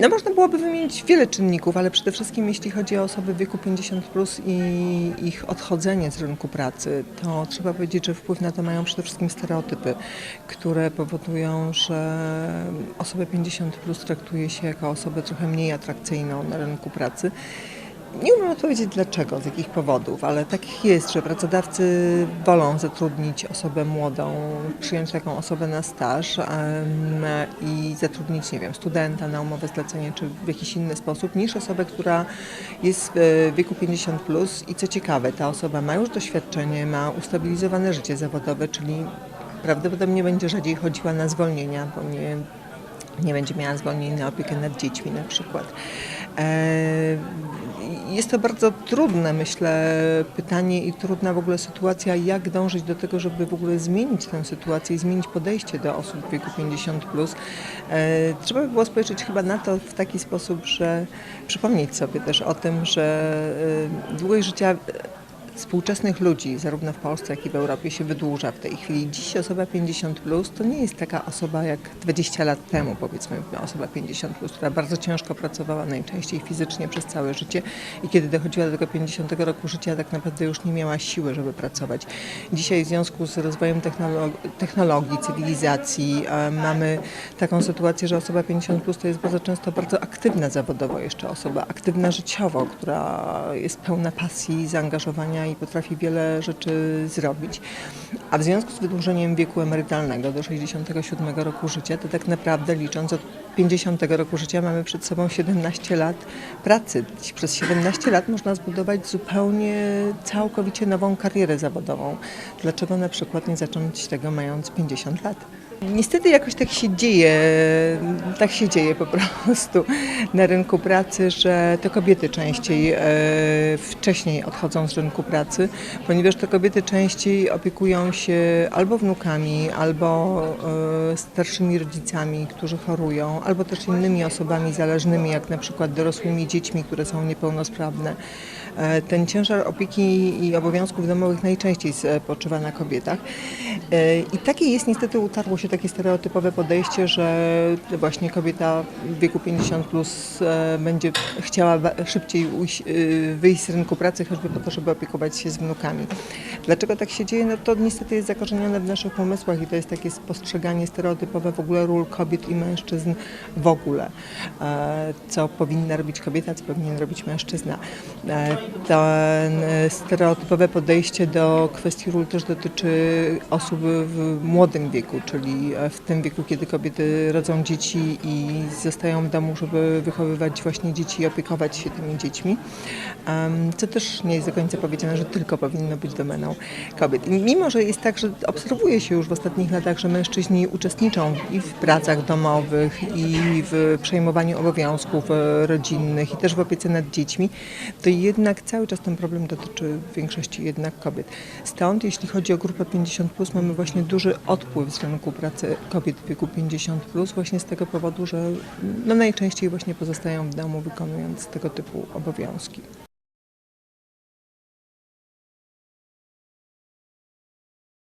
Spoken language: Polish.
No można byłoby wymienić wiele czynników, ale przede wszystkim jeśli chodzi o osoby w wieku 50 plus i ich odchodzenie z rynku pracy, to trzeba powiedzieć, że wpływ na to mają przede wszystkim stereotypy, które powodują, że osobę 50 plus traktuje się jako osobę trochę mniej atrakcyjną na rynku pracy. Nie umiem odpowiedzieć dlaczego, z jakich powodów, ale tak jest, że pracodawcy wolą zatrudnić osobę młodą, przyjąć taką osobę na staż em, i zatrudnić, nie wiem, studenta na umowę zlecenie czy w jakiś inny sposób, niż osobę, która jest w wieku 50 plus. I co ciekawe, ta osoba ma już doświadczenie, ma ustabilizowane życie zawodowe, czyli prawdopodobnie będzie rzadziej chodziła na zwolnienia, bo nie nie będzie miała zwolnień na opiekę nad dziećmi na przykład. E, Jest to bardzo trudne, myślę, pytanie i trudna w ogóle sytuacja, jak dążyć do tego, żeby w ogóle zmienić tę sytuację i zmienić podejście do osób w wieku 50+. Plus. E, Trzeba by było spojrzeć chyba na to w taki sposób, że przypomnieć sobie też o tym, że e, długość życia współczesnych ludzi, zarówno w Polsce, jak i w Europie, się wydłuża w tej chwili. Dziś osoba 50 plus to nie jest taka osoba jak 20 lat temu, powiedzmy, osoba 50 plus, która bardzo ciężko pracowała, najczęściej fizycznie przez całe życie i kiedy dochodziła do tego 50 roku życia, tak naprawdę już nie miała siły, żeby pracować. Dzisiaj w związku z rozwojem technolo- technologii, cywilizacji mamy taką sytuację, że osoba 50 plus to jest bardzo często bardzo aktywna zawodowo jeszcze osoba, aktywna życiowo, która jest pełna pasji, zaangażowania i potrafi wiele rzeczy zrobić. A w związku z wydłużeniem wieku emerytalnego do 67 roku życia, to tak naprawdę licząc od 50 roku życia mamy przed sobą 17 lat pracy. Przez 17 lat można zbudować zupełnie całkowicie nową karierę zawodową. Dlaczego na przykład nie zacząć tego mając 50 lat? Niestety jakoś tak się dzieje, tak się dzieje po prostu na rynku pracy, że to kobiety częściej e, wcześniej odchodzą z rynku pracy, ponieważ to kobiety częściej opiekują się albo wnukami, albo e, starszymi rodzicami, którzy chorują, albo też innymi osobami zależnymi, jak na przykład dorosłymi dziećmi, które są niepełnosprawne. E, Ten ciężar opieki i obowiązków domowych najczęściej spoczywa na kobietach. E, I takie jest niestety utarło się takie stereotypowe podejście, że właśnie kobieta w wieku 50 plus e, będzie chciała szybciej e, wyjść z rynku pracy, choćby po to, żeby opiekować się z wnukami. Dlaczego tak się dzieje? No to niestety jest zakorzenione w naszych pomysłach i to jest takie postrzeganie stereotypowe w ogóle ról kobiet i mężczyzn w ogóle. E, Co powinna robić kobieta, co powinien robić mężczyzna. To e, stereotypowe podejście do kwestii ról też dotyczy osób w młodym wieku, czyli e, w tym wieku, kiedy kobiety rodzą dzieci i zostają w domu, żeby wychowywać właśnie dzieci i opiekować się tymi dziećmi. Co też nie jest do końca powiedziane, że tylko powinno być domeną kobiet. I mimo, że jest tak, że obserwuje się już w ostatnich latach, że mężczyźni uczestniczą i w pracach domowych, i w przejmowaniu obowiązków e, rodzinnych, i też w opiece nad dziećmi, to jednak cały czas ten problem dotyczy w większości jednak kobiet. Stąd, jeśli chodzi o grupę 50+, mamy właśnie duży odpływ z rynku pracy kobiet w wieku 50+, właśnie z tego powodu, że no najczęściej właśnie pozostają w domu wykonując tego typu obowiązki.